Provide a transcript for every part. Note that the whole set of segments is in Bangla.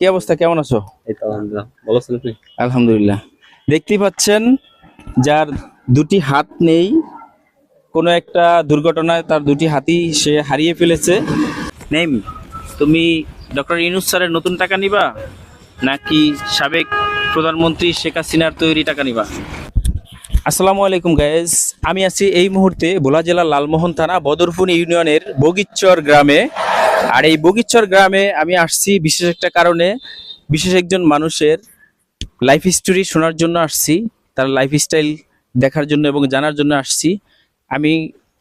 কি অবস্থা? কেমন আছো? আলহামদুলিল্লাহ। দেখতেই পাচ্ছেন যার দুটি হাত নেই কোনো একটা দুর্ঘটনায় তার দুটি হাতি সে হারিয়ে ফেলেছে। নেম তুমি ডক্টর ইউনুস স্যারের নতুন টাকা নিবা নাকি সাবেক প্রধানমন্ত্রী শেখ হাসিনার তৈরি টাকা নিবা? আসসালামু আলাইকুম গায়েজ আমি আছি এই মুহূর্তে ভোলা জেলার লালমোহন থানা বদরপুর ইউনিয়নের বগিচ্চর গ্রামে। আর এই বগিচ্চর গ্রামে আমি আসছি বিশেষ একটা কারণে। বিশেষ একজন মানুষের লাইফ হিস্টোরি শোনার জন্য আসছি, তার লাইফ স্টাইল দেখার জন্য এবং জানার জন্য আসছি। আমি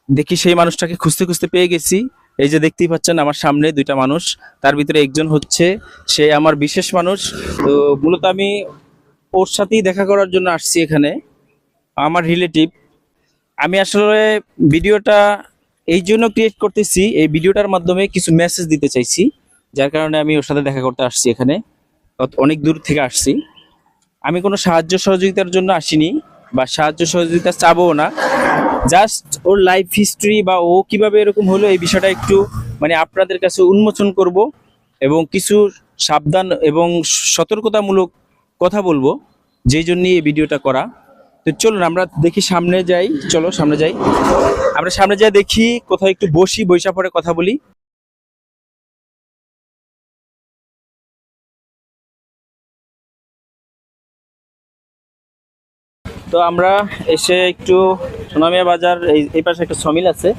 দেখি সেই মানুষটাকে খুঁজতে খুঁজতে পেয়ে গেছি। এই যে দেখতেই পাচ্ছেন আমার সামনে দুইটা মানুষ, তার ভিতরে একজন হচ্ছে, সে আমার বিশেষ মানুষ। তো মূলত আমি ওর সাথেই দেখা করার জন্য আসছি এখানে। আমার রিলেটিভ আমি আসলে ভিডিওটা এই জন্য ক্রিয়েট করতেছি, এই ভিডিওটার মাধ্যমে কিছু মেসেজ দিতে চাইছি, যার কারণে আমি ওর সাথে দেখা করতে আসছি এখানে। অনেক দূর থেকে আসছি। আমি কোনো সাহায্য সহযোগিতার জন্য আসিনি, বা সাহায্য সহযোগিতা চাবো না। জাস্ট ওর লাইফ হিস্ট্রি বা ও কীভাবে এরকম হলো এই বিষয়টা একটু মানে আপনাদের কাছে উন্মোচন করব এবং কিছু সাবধান এবং সতর্কতামূলক কথা বলব, যেই জন্যই এই ভিডিওটা করা। তো চলুন, আমরা দেখি সামনে যাই। চলো, সামনে যাই। আমরা সামনে যাই দেখি, কোথাও একটু বসি বৈশা পরে কথা বলি। তো আমরা এসে একটু সোনামিয়া বাজার এই পাশে একটা সমিল আছে।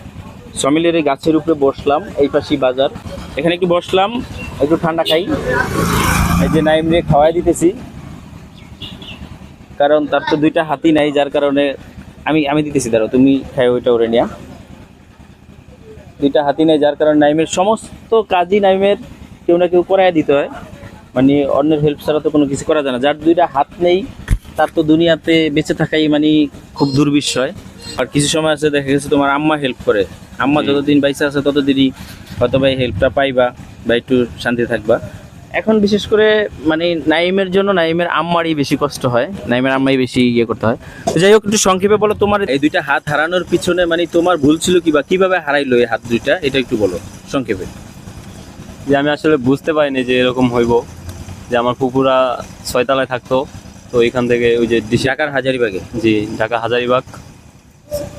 সমিলের এই গাছের উপরে বসলাম, এই পাশেই বাজার। এখানে একটু বসলাম, একটু ঠান্ডা খাই। এই যে নাইম রে খাওয়াই দিতেছি। কারণ তার তো দুইটা হাতি নাই যার কারণে আমি আমি দিতেছি দাঁড়ো তুমি খাই ওইটা ওরে নিয়া। দুইটা হাতি নাই যার কারণে নাইমের সমস্ত কাজই নাইমের কেউ না কেউ করাই দিতে হয়। মানে অন্যের হেল্প ছাড়া তো কোনো কিছু করা যায় না। যার দুইটা হাত নেই তার তো দুনিয়াতে বেঁচে থাকাই মানে খুব দুর্বিষয়। আর কিছু সময় আছে দেখা গেছে তোমার আম্মা হেল্প করে। আম্মা যতদিন বাইসে আছে ততদিনই হয়তো বা হেল্পটা পাইবা বা একটু শান্তি থাকবা। এখন বিশেষ করে মানে নাইমের জন্য নাইমের আম্মারই বেশি কষ্ট হয় নাইমের আম্মাই বেশি ইয়ে করতে হয়। তো যাই হোক একটু সংক্ষেপে বলো তোমার এই দুইটা হাত হারানোর পিছনে মানে তোমার ভুল ছিল কি বা কীভাবে হারাইলো এই হাত দুইটা? এটা একটু বলো সংক্ষেপে। যে আমি আসলে বুঝতে পারিনি যে এরকম হইব যে আমার পুকুরা ছয়তলায় থাকতো তো এখান থেকে ওই যে ঢাকার হাজারিবাগে? জি ঢাকা হাজারিবাগ।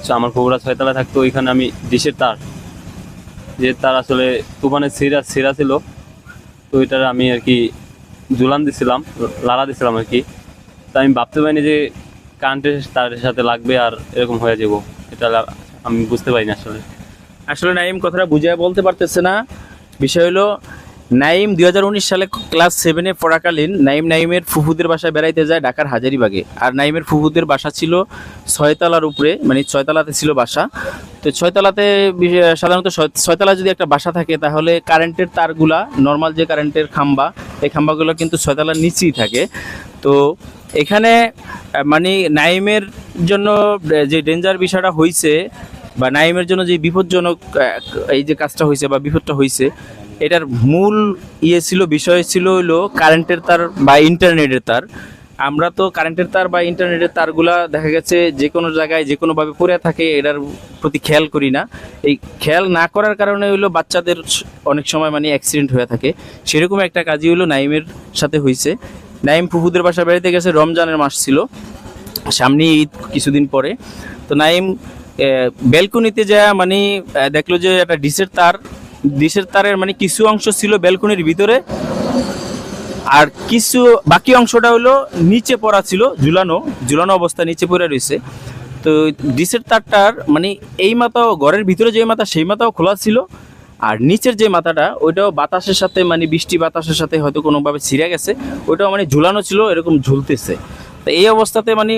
তো আমার পুকুরা ছয়তলায় থাকতো ওইখানে আমি ডিশের তার। যে তার আসলে তুফানের সিরা সিরা ছিল তো এটার আমি আর কি জুলান দিছিলাম লাড়া দিছিলাম আর কি। তা আমি ভাবতে পারিনি যে কারেন্টের তার সাথে লাগবে আর এরকম হয়ে যাব। এটা আমি বুঝতে পারিনি আসলে। আসলে নাইম কথাটা বুঝে বলতে পারতেছে না। বিষয় হলো নাইম দু হাজার উনিশ সালে ক্লাস সেভেনে পড়াকালীন নাইম নাইমের ফুফুদের বাসায় বেড়াইতে যায় ঢাকার হাজারিবাগে। আর নাইমের ফুফুদের বাসা ছিল ছয়তলার উপরে মানে ছয়তলাতে ছিল বাসা। তো ছয়তলাতে সাধারণত ছয়- ছয়তলা যদি একটা বাসা থাকে, তাহলে কারেন্টের তারগুলা নর্মাল যে কারেন্টের খাম্বা, এই খাম্বাগুলো কিন্তু ছয়তলার নিচেই থাকে। তো এখানে মানে নাইমের জন্য যে ডেঞ্জার বিষয়টা হয়েছে বা নাইমের জন্য যে বিপজ্জনক এই যে কাজটা হয়েছে বা বিপদটা হয়েছে এটার মূল ইয়ে ছিল, বিষয় ছিল হলো কারেন্টের তার বা ইন্টারনেটের তার। আমরা তো কারেন্টের তার বা ইন্টারনেটের তারগুলা দেখা গেছে যে কোনো জায়গায় যে কোনোভাবে পড়ে থাকে, এটার প্রতি খেয়াল করি না। এই খেয়াল না করার কারণে হলো বাচ্চাদের অনেক সময় মানে অ্যাক্সিডেন্ট হয়ে থাকে। সেরকম একটা কাজই হলো নাইমের সাথে হয়েছে নাইম ফুফুদের বাসা বেড়াতে গেছে, রমজানের মাস ছিল। সামনে ঈদ কিছুদিন পরে। তো নাইম ব্যালকনিতে যা মানে দেখল যে একটা ডিসের তার ডিশের তারের মানে কিছু অংশ ছিল ব্যালকনির ভিতরে, আর কিছু বাকি অংশটা হলো নিচে পড়া ছিল, ঝুলানো ঝুলানো অবস্থা নিচে পড়ে রয়েছে। তো ডিশের তারটার মানে এই মাথাও ঘরের ভিতরে যে মাথা, সেই মাথাও খোলা ছিল, আর নিচের যে মাথাটা, ওইটাও বাতাসের সাথে মানে বৃষ্টি বাতাসের সাথে হয়তো কোনোভাবে ছিঁড়ে গেছে, ওইটাও মানে ঝুলানো ছিল, এরকম ঝুলতেছে। তো এই অবস্থাতে মানে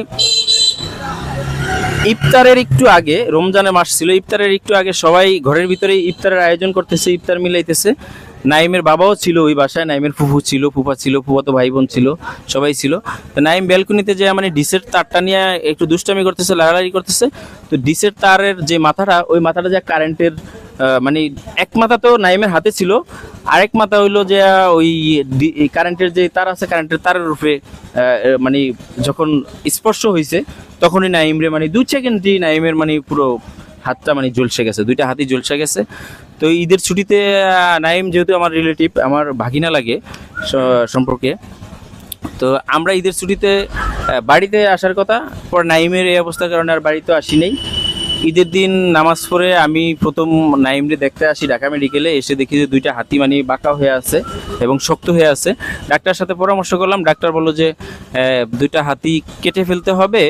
ইফতারের একটু আগে, রমজানের মাস ছিল, ইফতারের একটু আগে সবাই ঘরের ভিতরে ইফতারের আয়োজন করতেছে, ইফতার মিলাইতেছে। নাইমের বাবাও ছিল ওই বাসায় নাইমের ফুফু ছিল ফুফা ছিল ফুফাতো ভাই বোন ছিল সবাই ছিল। তো নাইম ব্যালকনিতে যে মানে ডিসের তারটা নিয়ে একটু দুষ্টামি করতেছে লাড়ালাড়ি করতেছে তো ডিসের তারের যে মাথাটা ওই মাথাটা যে কারেন্টের মানে এক মাথা তো নাইমের হাতে ছিল আরেক মাথা হইল যে ওই কারেন্টের যে তার আছে কারেন্টের তারের আহ, মানে যখন স্পর্শ হয়েছে তখনই নাইম রে মানে দু সেকেন্ডই নাইমের মানে পুরো হাতটা মানে ঝলসে গেছে দুইটা হাতই ঝলসে গেছে। তো ঈদের ছুটিতে নাইম যেহেতু আমার রিলেটিভ আমার ভাগিনা লাগে সম্পর্কে। তো আমরা ঈদের ছুটিতে বাড়িতে আসার কথা, পর নাইমের এই অবস্থার কারণে আর বাড়িতে আসি নেই। ঈদের দিন নামাজ পড়ে আমি প্রথম নাইমরে দেখতে আসি ঢাকা মেডিকেলে এসে দেখি যে দুইটা হাতি মানে বাঁকা হয়ে আছে এবং শক্ত হয়ে আছে। ডাক্তার সাথে পরামর্শ করলাম, ডাক্তার বলল যে দুইটা হাতি কেটে ফেলতে হবে,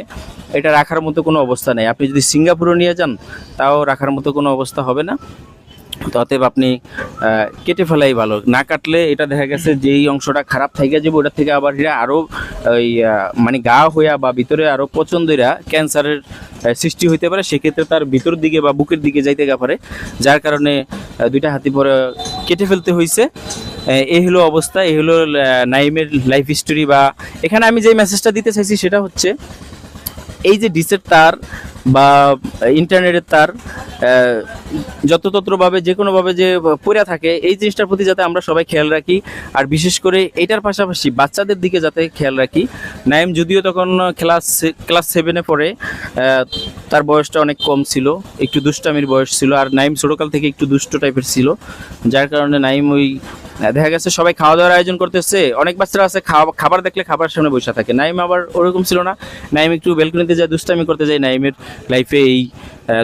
এটা রাখার মতো কোনো অবস্থা নেই। আপনি যদি সিঙ্গাপুরে নিয়ে যান, তাও রাখার মতো কোনো অবস্থা হবে না। অতএব আপনি কেটে ফেলাই ভালো। না কাটলে এটা দেখা গেছে যেই অংশটা খারাপ থেকে যাবে, ওটা থেকে আবার এরা আরও ওই মানে গা হইয়া বা ভিতরে আরও পচন্দইরা ক্যান্সারের সৃষ্টি হইতে পারে, সেক্ষেত্রে তার ভিতর দিকে বা বুকের দিকে যাইতে গা পারে। যার কারণে দুইটা হাতি পরে কেটে ফেলতে হয়েছে এই হলো অবস্থা এই হলো নাইমের লাইফ হিস্টোরি বা, এখানে আমি যে মেসেজটা দিতে চাইছি সেটা হচ্ছে এই যে ডিসের তার বা ইন্টারনেটের তার আহ, যত্রতত্রভাবে যে কোনোভাবে যে পড়ে থাকে এই জিনিসটার প্রতি যাতে আমরা সবাই খেয়াল রাখি। আর বিশেষ করে এটার পাশাপাশি বাচ্চাদের দিকে যাতে খেয়াল রাখি। নাইম যদিও তখন ক্লাস ক্লাস সেভেনে পড়ে তার বয়সটা অনেক কম ছিল একটু দুষ্টামির বয়স ছিল আর নাইম ছোটোকাল থেকে একটু দুষ্ট টাইপের ছিল। যার কারণে নাইম ওই দেখা গেছে সবাই খাওয়া দাওয়ার আয়োজন করতেছে। অনেক বাচ্চারা আছে খাবার দেখলে খাবার সামনে বসে থাকে। নাইম আবার ওরকম ছিল না। নাইম একটু বেলকুনিতে যায়, দুষ্টামি করতে যায় নাইমের লাইফে এই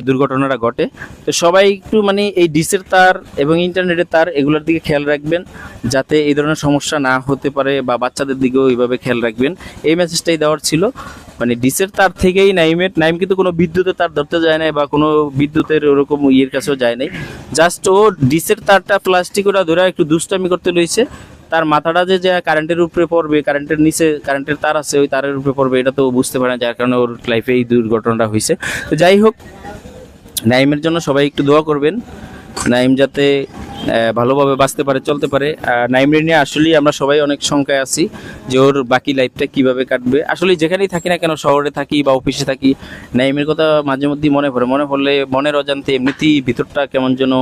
দুর্ঘটনাটা ঘটে। তো সবাই একটু মানে এই ডিসের তার এবং ইন্টারনেটের তার এগুলোর দিকে খেয়াল রাখবেন, যাতে এই ধরনের সমস্যা না হতে পারে বা বাচ্চাদের দিকেও এইভাবে খেয়াল রাখবেন। এই মেসেজটাই দেওয়ার ছিল। মানে ডিসের তার থেকেই নাইমের, নাইম কিন্তু কোনো বিদ্যুতের তার ধরতে যায় নাই বা কোনো বিদ্যুতের ওরকম ইয়ের কাছেও যায় নাই। জাস্ট ও ডিসের তারটা প্লাস্টিক ওটা ধরে একটু দুষ্টামি করতে রয়েছে। তার মাথাটা যে যে কারেন্টের উপরে পড়বে কারেন্টের নিচে কারেন্টের তার আছে, ওই তারের উপরে পড়বে, এটা তো বুঝতে পারে না, যার কারণে ওর লাইফে এই দুর্ঘটনাটা হয়েছে। তো যাই হোক নাইমের জন্য সবাই একটু দোয়া করবেন। নাইম যাতে ভালোভাবে বাঁচতে পারে, চলতে পারে। নাইমরে নিয়ে আসলেই আমরা সবাই অনেক শঙ্কায় আছি যে ওর বাকি লাইফটা কীভাবে কাটবে। আসলে যেখানেই থাকি না কেন, শহরে থাকি বা অফিসে থাকি নাইমের কথা মাঝে মধ্যেই মনে পড়ে। মনে পড়লে মনের অজান্তে এমনিতেই ভিতরটা কেমন যেন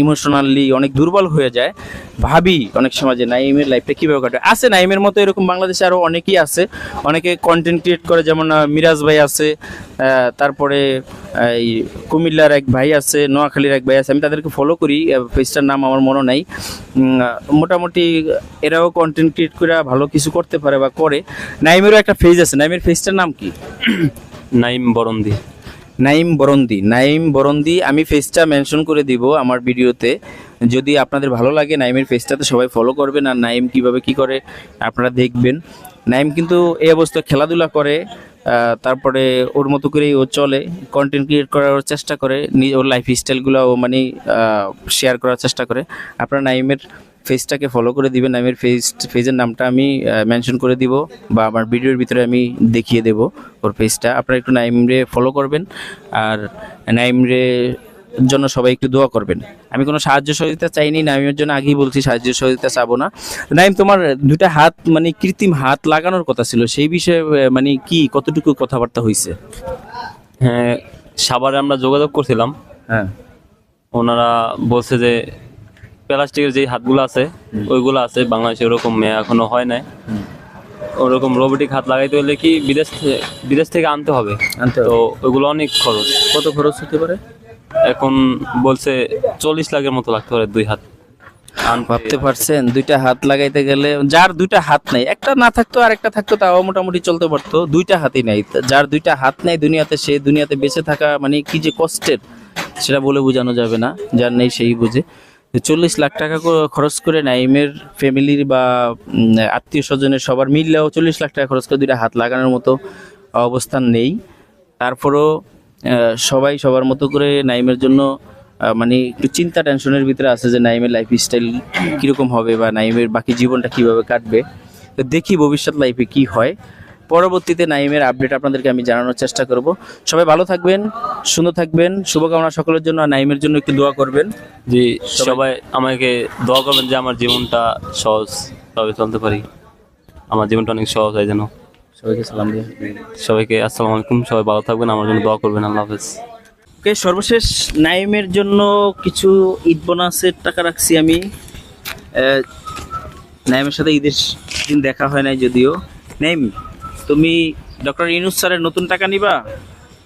ইমোশনালি অনেক দুর্বল হয়ে যায়। ভাবি অনেক সময় যে নাইমের লাইফটা কীভাবে কাটবে। আছে নাইমের মতো এরকম বাংলাদেশে আরও অনেকেই আছে। অনেকে কন্টেন্ট ক্রিয়েট করে, যেমন মিরাজ ভাই আছে তারপরে এই কুমিল্লার এক ভাই আছে নোয়াখালীর এক ভাই আছে আমি তাদেরকে ফলো করি পেজটার নাম আমার মনে নাই। মোটামুটি এরাও কন্টেন্ট ক্রিয়েট করে ভালো কিছু করতে পারে বা করে। নাইমেরও একটা ফেজ আছে নাইমের ফেজটার নাম কি? নাইম বরন্দি। নাইম বরন্দি নাইম বরন্দি আমি ফেসটা মেনশন করে দিব আমার ভিডিওতে। যদি আপনাদের ভালো লাগে নাইমের ফেসটাতে সবাই ফলো করবেন আর নাইম কীভাবে কি করে আপনারা দেখবেন। নাইম কিন্তু এই অবস্থা খেলাধুলা করে তারপরে ওর মতো করেই ও চলে কন্টেন্ট ক্রিয়েট করার চেষ্টা করে ওর লাইফ স্টাইলগুলো ও মানে শেয়ার করার চেষ্টা করে। আপনার নাইমের ফেজটাকে ফলো করে দিবেন, নাইমের ফেজ ফেজের নামটা আমি মেনশন করে দিব বা আমার ভিডিওর ভিতরে আমি দেখিয়ে দেব ওর পেজটা আপনারা একটু নাইমরে ফলো করবেন, আর নাইমরে জন্য সবাই একটু দোয়া করবেন। আমি কোনো সাহায্য সহযোগিতা চাইনি নাইমের জন্য আগেই বলছি সাহায্য সহযোগিতা চাবো না। নাইম তোমার দুইটা হাত মানে কৃত্রিম হাত লাগানোর কথা ছিল সেই বিষয়ে মানে কি কতটুকু কথাবার্তা হয়েছে হ্যাঁ সাভারে আমরা যোগাযোগ করছিলাম। হ্যাঁ। ওনারা বলছে যে প্লাস্টিকের যে হাতগুলো আছে ওইগুলো আছে বাংলাদেশে ওরকম এখনও হয় নাই। ওরকম রোবোটিক হাত লাগাইতে হলে কি বিদেশ বিদেশ থেকে আনতে হবে? আনতে তো ওইগুলো অনেক খরচ। কত খরচ হতে পারে? এখন বলছে চল্লিশ লাখের মতো লাগতে পারে দুই হাত। ভাবতে পারছেন দুইটা হাত লাগাইতে গেলে যার দুইটা হাত নাই একটা না থাকতো আর একটা থাকতো তাও মোটামুটি চলতে পারতো দুইটা হাতই নাই। যার দুইটা হাত নেই দুনিয়াতে সে দুনিয়াতে বেঁচে থাকা মানে কি যে কষ্টের সেটা বলে বোঝানো যাবে না যার নেই সেই বুঝে। চল্লিশ লাখ টাকা খরচ করে নাইমের ফ্যামিলির বা আত্মীয় স্বজনের সবার মিললেও চল্লিশ লাখ টাকা খরচ করে দুইটা হাত লাগানোর মতো অবস্থান নেই। তারপরও সবাই সবার মতো করে নাইমের জন্য মানে একটু চিন্তা, টেনশনের ভিতরে আছে যে নাইমের লাইফ স্টাইল কীরকম হবে বা নাইমের বাকি জীবনটা কীভাবে কাটবে। তো দেখি ভবিষ্যৎ লাইফে কি হয়। পরবর্তীতে নাইমের আপডেট আপনাদেরকে আমি জানানোর চেষ্টা করব। সবাই ভালো থাকবেন, সুন্দর থাকবেন, শুভকামনা সকলের জন্য, আর নাইমের জন্য একটু দোয়া করবেন। জি, সবাই আমাকে দোয়া করবেন যে আমার জীবনটা সহজ ভাবে চলতে পারি। আমার জীবনটা অনেক সহজ হয় যেন। সবাইকে সালাম দিয়ে। সবাইকে আসসালামু আলাইকুম সবাই ভালো থাকবেন আমার জন্য দোয়া করবেন আল্লাহ হাফেজ। ওকে সর্বশেষ নাইমের জন্য কিছু ঈদ বোনাসের টাকা রাখছি আমি। নাইমের সাথে ঈদের দিন দেখা হয় নাই যদিও। নাইম তুমি ডক্টর ইনুস স্যারের নতুন টাকা নিবা?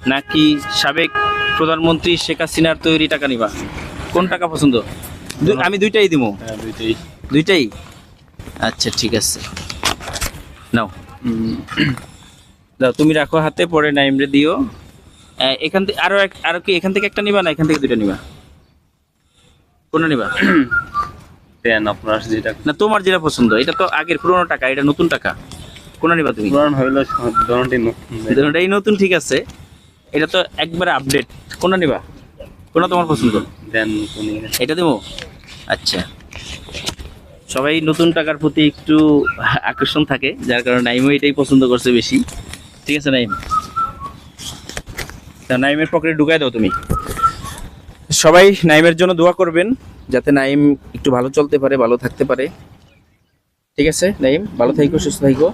নাকি সাবেক প্রধানমন্ত্রী শেখ হাসিনার তৈরি টাকা নিবা? কোন টাকা পছন্দ? দু- আমি দুইটাই দিব হ্যাঁ দুইটাই। দুইটাই? আচ্ছা ঠিক আছে। নাও। দাও তুমি রাখো হাতে পরে নাইমরে দিও। এখান থেকে আরও এক আরও কি এখান থেকে একটা নিবা না এখান থেকে দুইটা নিবা? কোনটা নিবা? দেন আপনার যেটা না তোমার যেটা পছন্দ এটা তো আগের পুরোনো টাকা এটা নতুন টাকা। কোনটা নিবা তুমি? পুরান হইল দোনোটি নতুন। দুটোটাই নতুন ঠিক আছে। এটা তো একবারে আপডেট কোনটা নিবা? কোনটা তোমার পছন্দ? দেন এটা দেবো আচ্ছা। সবাই নতুন টাকার প্রতি একটু আকর্ষণ থাকে, যার কারণে নাইমও এটাই পছন্দ করছে বেশি। ঠিক আছে, নাইম? তা নাইমের পকেটে ঢুকাই দাও তুমি। সবাই নাইমের জন্য দোয়া করবেন, যাতে নাইম একটু ভালো চলতে পারে, ভালো থাকতে পারে। ঠিক আছে, নাইম? ভালো থাইকো, সুস্থ থাইকো।